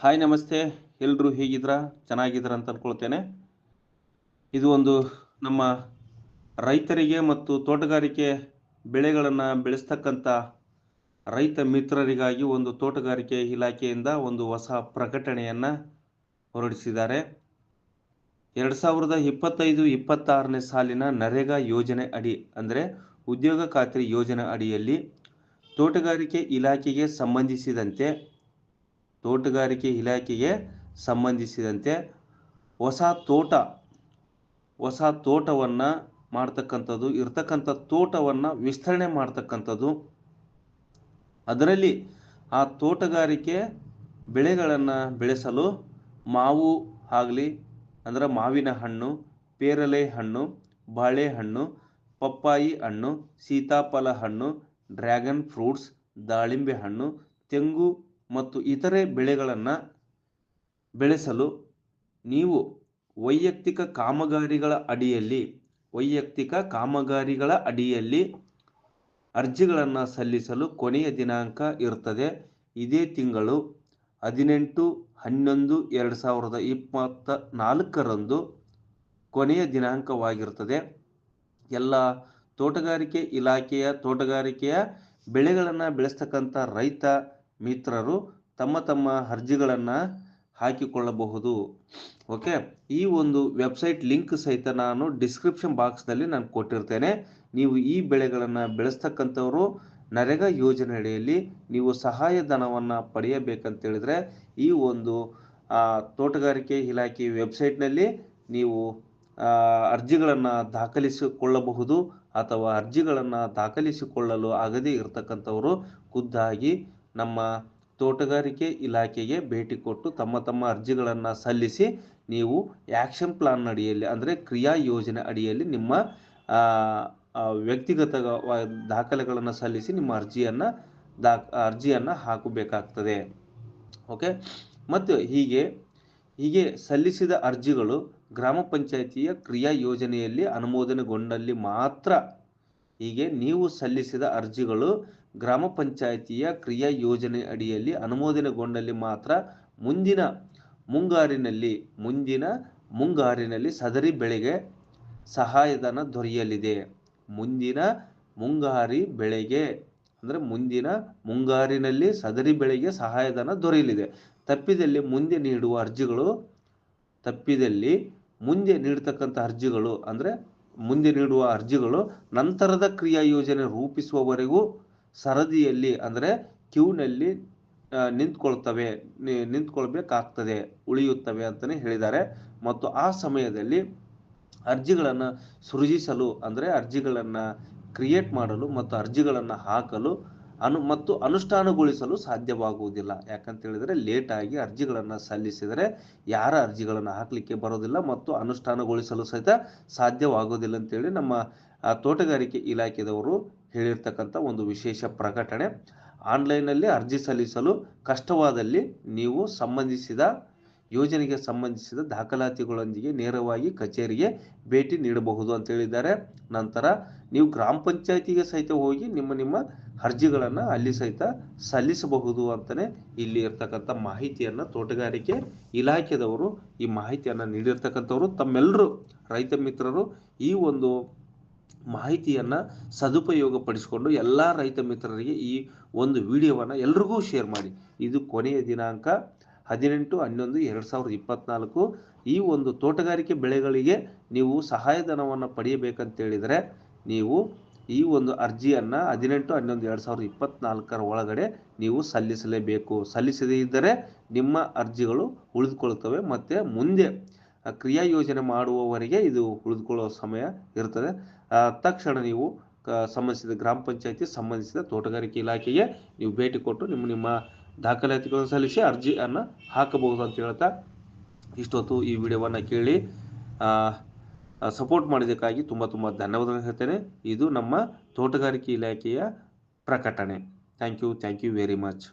Hi ನಮಸ್ತೆ. ಎಲ್ಲರೂ ಹೇಗಿದ್ರ? ಚೆನ್ನಾಗಿದ್ರ ಅಂತ ಅನ್ಕೊಳ್ತೇನೆ. ಇದು ಒಂದು ನಮ್ಮ ರೈತರಿಗೆ ಮತ್ತು ತೋಟಗಾರಿಕೆ ಬೆಳೆಗಳನ್ನು ಬೆಳೆಸ್ತಕ್ಕಂಥ ರೈತ ಮಿತ್ರರಿಗಾಗಿ ಒಂದು ತೋಟಗಾರಿಕೆ ಇಲಾಖೆಯಿಂದ ಒಂದು ಹೊಸ ಪ್ರಕಟಣೆಯನ್ನು ಹೊರಡಿಸಿದ್ದಾರೆ. ಎರಡು ಸಾವಿರದ ಇಪ್ಪತ್ತೈದು, ಇಪ್ಪತ್ತಾರನೇ ಸಾಲಿನ ನರೇಗಾ ಯೋಜನೆ ಅಡಿ, ಅಂದರೆ ಉದ್ಯೋಗ ಖಾತ್ರಿ ಯೋಜನೆ ಅಡಿಯಲ್ಲಿ ತೋಟಗಾರಿಕೆ ಇಲಾಖೆಗೆ ಸಂಬಂಧಿಸಿದಂತೆ ತೋಟಗಾರಿಕೆ ಇಲಾಖೆಗೆ ಸಂಬಂಧಿಸಿದಂತೆ ಹೊಸ ತೋಟ, ಹೊಸ ತೋಟವನ್ನು ಮಾಡ್ತಕ್ಕಂಥದ್ದು, ಇರ್ತಕ್ಕಂಥ ತೋಟವನ್ನು ವಿಸ್ತರಣೆ ಮಾಡ್ತಕ್ಕಂಥದ್ದು. ಅದರಲ್ಲಿ ಆ ತೋಟಗಾರಿಕೆ ಬೆಳೆಗಳನ್ನು ಬೆಳೆಸಲು ಮಾವು ಆಗಲಿ, ಅಂದ್ರೆ ಮಾವಿನ ಹಣ್ಣು, ಪೇರಲೆ ಹಣ್ಣು ಬಾಳೆಹಣ್ಣು ಪಪ್ಪಾಯಿ ಹಣ್ಣು, ಸೀತಾಫಲ ಹಣ್ಣು, ಡ್ರ್ಯಾಗನ್ ಫ್ರೂಟ್ಸ್, ದಾಳಿಂಬೆ ಹಣ್ಣು, ತೆಂಗು ಮತ್ತು ಇತರೆ ಬೆಳೆಗಳನ್ನು ಬೆಳೆಸಲು ನೀವು ವೈಯಕ್ತಿಕ ಕಾಮಗಾರಿಗಳ ಅಡಿಯಲ್ಲಿ, ವೈಯಕ್ತಿಕ ಕಾಮಗಾರಿಗಳ ಅಡಿಯಲ್ಲಿ ಅರ್ಜಿಗಳನ್ನು ಸಲ್ಲಿಸಲು ಕೊನೆಯ ದಿನಾಂಕ ಇರ್ತದೆ. ಇದೇ ತಿಂಗಳು ಹದಿನೆಂಟು, ಹನ್ನೊಂದು, ಎರಡು ಸಾವಿರದ ಇಪ್ಪತ್ತ ನಾಲ್ಕರಂದು ಕೊನೆಯ ದಿನಾಂಕವಾಗಿರ್ತದೆ. ಎಲ್ಲ ತೋಟಗಾರಿಕೆ ಇಲಾಖೆಯ ತೋಟಗಾರಿಕೆಯ ಬೆಳೆಗಳನ್ನು ಬೆಳೆಸ್ತಕ್ಕಂಥ ರೈತ ಮಿತ್ರರು ತಮ್ಮ ತಮ್ಮ ಅರ್ಜಿಗಳನ್ನು ಹಾಕಿಕೊಳ್ಳಬಹುದು. ಓಕೆ? ಈ ಒಂದು ವೆಬ್ಸೈಟ್ ಲಿಂಕ್ ಸಹಿತ ನಾನು ಡಿಸ್ಕ್ರಿಪ್ಷನ್ ಬಾಕ್ಸ್ನಲ್ಲಿ ನಾನು ಕೊಟ್ಟಿರ್ತೇನೆ. ನೀವು ಈ ಬೆಳೆಗಳನ್ನು ಬೆಳೆಸ್ತಕ್ಕಂಥವರು ನರೇಗಾ ಯೋಜನೆ ಅಡಿಯಲ್ಲಿ ನೀವು ಸಹಾಯಧನವನ್ನು ಪಡೆಯಬೇಕಂತೇಳಿದರೆ ಈ ಒಂದು ತೋಟಗಾರಿಕೆ ಇಲಾಖೆ ವೆಬ್ಸೈಟ್ನಲ್ಲಿ ನೀವು ಅರ್ಜಿಗಳನ್ನು ದಾಖಲಿಸಿಕೊಳ್ಳಬಹುದು ಅಥವಾ ಅರ್ಜಿಗಳನ್ನು ದಾಖಲಿಸಿಕೊಳ್ಳಲು ಆಗದೇ ಇರತಕ್ಕಂಥವರು ಖುದ್ದಾಗಿ ನಮ್ಮ ತೋಟಗಾರಿಕೆ ಇಲಾಖೆಗೆ ಭೇಟಿ ಕೊಟ್ಟು ತಮ್ಮ ತಮ್ಮ ಅರ್ಜಿಗಳನ್ನು ಸಲ್ಲಿಸಿ ನೀವು ಆ್ಯಕ್ಷನ್ ಪ್ಲಾನ್ ಅಡಿಯಲ್ಲಿ ಅಂದರೆ ಕ್ರಿಯಾ ಯೋಜನೆ ಅಡಿಯಲ್ಲಿ ನಿಮ್ಮ ವ್ಯಕ್ತಿಗತ ದಾಖಲೆಗಳನ್ನು ಸಲ್ಲಿಸಿ ನಿಮ್ಮ ಅರ್ಜಿಯನ್ನು ದಾ ಅರ್ಜಿಯನ್ನು ಹಾಕಬೇಕಾಗ್ತದೆ. ಓಕೆ ಮತ್ತು ಹೀಗೆ ಹೀಗೆ ಸಲ್ಲಿಸಿದ ಅರ್ಜಿಗಳು ಗ್ರಾಮ ಪಂಚಾಯಿತಿಯ ಕ್ರಿಯಾ ಯೋಜನೆಯಲ್ಲಿ ಅನುಮೋದನೆಗೊಂಡಲ್ಲಿ ಮಾತ್ರ ಹೀಗೆ ನೀವು ಸಲ್ಲಿಸಿದ ಅರ್ಜಿಗಳು ಗ್ರಾಮ ಪಂಚಾಯಿತಿಯ ಕ್ರಿಯಾ ಯೋಜನೆ ಅಡಿಯಲ್ಲಿ ಅನುಮೋದನೆಗೊಂಡಲ್ಲಿ ಮಾತ್ರ ಮುಂದಿನ ಮುಂಗಾರಿನಲ್ಲಿ ಮುಂದಿನ ಮುಂಗಾರಿನಲ್ಲಿ ಸದರಿ ಬೆಳೆಗೆ ಸಹಾಯಧನ ದೊರೆಯಲಿದೆ. ಮುಂದಿನ ಮುಂಗಾರಿ ಬೆಳೆಗೆ, ಅಂದರೆ ಮುಂದಿನ ಮುಂಗಾರಿನಲ್ಲಿ ಸದರಿ ಬೆಳೆಗೆ ಸಹಾಯಧನ ದೊರೆಯಲಿದೆ. ತಪ್ಪಿದಲ್ಲಿ ಮುಂದೆ ನೀಡುವ ಅರ್ಜಿಗಳು, ತಪ್ಪಿದಲ್ಲಿ ಮುಂದೆ ನೀಡತಕ್ಕಂಥ ಅರ್ಜಿಗಳು, ಅಂದರೆ ಮುಂದೆ ನೀಡುವ ಅರ್ಜಿಗಳು ನಂತರದ ಕ್ರಿಯಾ ಯೋಜನೆ ರೂಪಿಸುವವರೆಗೂ ಸರದಿಯಲ್ಲಿ ಅಂದರೆ ಕ್ಯೂನಲ್ಲಿ ನಿಂತ್ಕೊಳ್ತವೆ ನಿಂತ್ಕೊಳ್ಬೇಕಾಗ್ತದೆ, ಉಳಿಯುತ್ತವೆ ಅಂತಲೇ ಹೇಳಿದ್ದಾರೆ. ಮತ್ತು ಆ ಸಮಯದಲ್ಲಿ ಅರ್ಜಿಗಳನ್ನು ಸೃಜಿಸಲು ಅಂದರೆ ಅರ್ಜಿಗಳನ್ನು ಕ್ರಿಯೇಟ್ ಮಾಡಲು ಮತ್ತು ಅರ್ಜಿಗಳನ್ನು ಹಾಕಲು ಅನು, ಮತ್ತು ಅನುಷ್ಠಾನಗೊಳಿಸಲು ಸಾಧ್ಯವಾಗುವುದಿಲ್ಲ. ಯಾಕಂತ ಹೇಳಿದರೆ ಲೇಟಾಗಿ ಅರ್ಜಿಗಳನ್ನು ಸಲ್ಲಿಸಿದರೆ ಯಾರ ಅರ್ಜಿಗಳನ್ನು ಹಾಕಲಿಕ್ಕೆ ಬರೋದಿಲ್ಲ ಮತ್ತು ಅನುಷ್ಠಾನಗೊಳಿಸಲು ಸಹಿತ ಸಾಧ್ಯವಾಗುವುದಿಲ್ಲ ಅಂತೇಳಿ ನಮ್ಮ ತೋಟಗಾರಿಕೆ ಇಲಾಖೆದವರು ಹೇಳಿರ್ತಕ್ಕಂಥ ಒಂದು ವಿಶೇಷ ಪ್ರಕಟಣೆ. ಆನ್ಲೈನಲ್ಲಿ ಅರ್ಜಿ ಸಲ್ಲಿಸಲು ಕಷ್ಟವಾದಲ್ಲಿ ನೀವು ಸಂಬಂಧಿಸಿದ, ಯೋಜನೆಗೆ ಸಂಬಂಧಿಸಿದ ದಾಖಲಾತಿಗಳೊಂದಿಗೆ ನೇರವಾಗಿ ಕಚೇರಿಗೆ ಭೇಟಿ ನೀಡಬಹುದು ಅಂತ ಹೇಳಿದ್ದಾರೆ. ನಂತರ ನೀವು ಗ್ರಾಮ ಪಂಚಾಯತಿಗೆ ಸಹಿತ ಹೋಗಿ ನಿಮ್ಮ ನಿಮ್ಮ ಅರ್ಜಿಗಳನ್ನು ಅಲ್ಲಿ ಸಹಿತ ಸಲ್ಲಿಸಬಹುದು ಅಂತಲೇ ಇಲ್ಲಿ ಇರ್ತಕ್ಕಂಥ ಮಾಹಿತಿಯನ್ನು ತೋಟಗಾರಿಕೆ ಇಲಾಖೆದವರು ಈ ಮಾಹಿತಿಯನ್ನು ನೀಡಿರ್ತಕ್ಕಂಥವ್ರು. ತಮ್ಮೆಲ್ಲರೂ ರೈತ ಮಿತ್ರರು ಈ ಒಂದು ಮಾಹಿತಿಯನ್ನು ಸದುಪಯೋಗ ಪಡಿಸಿಕೊಂಡು ಎಲ್ಲ ರೈತ ಮಿತ್ರರಿಗೆ ಈ ಒಂದು ವಿಡಿಯೋವನ್ನು ಎಲ್ರಿಗೂ ಶೇರ್ ಮಾಡಿ. ಇದು ಕೊನೆಯ ದಿನಾಂಕ ಹದಿನೆಂಟು, ಹನ್ನೊಂದು, ಎರಡು ಸಾವಿರದ ಇಪ್ಪತ್ನಾಲ್ಕು. ಈ ಒಂದು ತೋಟಗಾರಿಕೆ ಬೆಳೆಗಳಿಗೆ ನೀವು ಸಹಾಯಧನವನ್ನು ಪಡೆಯಬೇಕಂತೇಳಿದರೆ ನೀವು ಈ ಒಂದು ಅರ್ಜಿಯನ್ನು ಹದಿನೆಂಟು, ಹನ್ನೊಂದು, ಎರಡು ಸಾವಿರದ ಇಪ್ಪತ್ನಾಲ್ಕರ ಒಳಗಡೆ ನೀವು ಸಲ್ಲಿಸಲೇಬೇಕು. ಸಲ್ಲಿಸದೇ ಇದ್ದರೆ ನಿಮ್ಮ ಅರ್ಜಿಗಳು ಉಳಿದುಕೊಳ್ಳುತ್ತವೆ. ಮತ್ತು ಮುಂದೆ ಕ್ರಿಯಾ ಯೋಜನೆ ಮಾಡುವವರೆಗೆ ಇದು ಉಳಿದುಕೊಳ್ಳುವ ಸಮಯ ಇರ್ತದೆ. ತಕ್ಷಣ ನೀವು ಸಂಬಂಧಿಸಿದ ಗ್ರಾಮ ಪಂಚಾಯತಿ, ಸಂಬಂಧಿಸಿದ ತೋಟಗಾರಿಕೆ ಇಲಾಖೆಗೆ ನೀವು ಭೇಟಿ ಕೊಟ್ಟು ನಿಮ್ಮ ನಿಮ್ಮ ದಾಖಲಾತಿಗಳನ್ನು ಸಲ್ಲಿಸಿ ಅರ್ಜಿಯನ್ನು ಹಾಕಬಹುದು ಅಂತ ಹೇಳ್ತಾ ಇಷ್ಟೊತ್ತು ಈ ವಿಡಿಯೋವನ್ನು ಕೇಳಿ ಸಪೋರ್ಟ್ ಮಾಡಿದ್ದಕ್ಕಾಗಿ ತುಂಬ ತುಂಬ ಧನ್ಯವಾದಗಳು ಹೇಳ್ತೇನೆ. ಇದು ನಮ್ಮ ತೋಟಗಾರಿಕೆ ಇಲಾಖೆಯ ಪ್ರಕಟಣೆ. Thank you thank you very much